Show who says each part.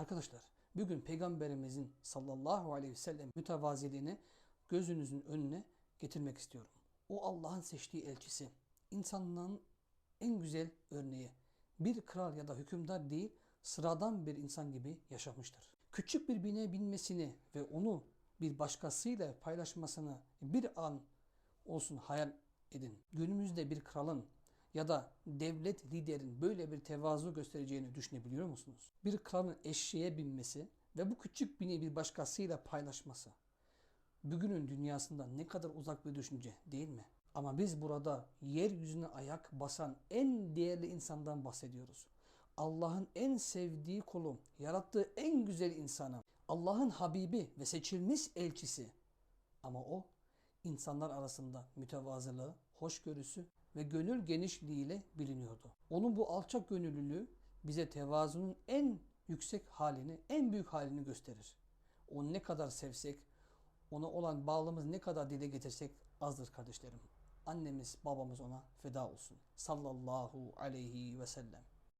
Speaker 1: Arkadaşlar bugün peygamberimizin sallallahu aleyhi ve sellem mütevaziliğini gözünüzün önüne getirmek istiyorum. O Allah'ın seçtiği elçisi. insanlığın en güzel örneği. Bir kral ya da hükümdar değil sıradan bir insan gibi yaşamıştır. Küçük bir bineğe binmesini ve onu bir başkasıyla paylaşmasını bir an olsun hayal edin. Günümüzde bir kralın ya da devlet liderin böyle bir tevazu göstereceğini düşünebiliyor musunuz? Bir kralın eşeğe binmesi ve bu küçük bineği bir başkasıyla paylaşması bugünün dünyasında ne kadar uzak bir düşünce değil mi? Ama biz burada yeryüzüne ayak basan en değerli insandan bahsediyoruz. Allah'ın en sevdiği kulu, yarattığı en güzel insanı, Allah'ın Habibi ve seçilmiş elçisi. Ama o insanlar arasında mütevazılığı, hoşgörüsü ve gönül genişliğiyle biliniyordu. Onun bu alçak gönüllülüğü bize tevazunun en yüksek halini, en büyük halini gösterir. Onu ne kadar sevsek, ona olan bağlılığımız ne kadar dile getirsek azdır kardeşlerim. Annemiz, babamız ona feda olsun. Sallallahu aleyhi ve sellem.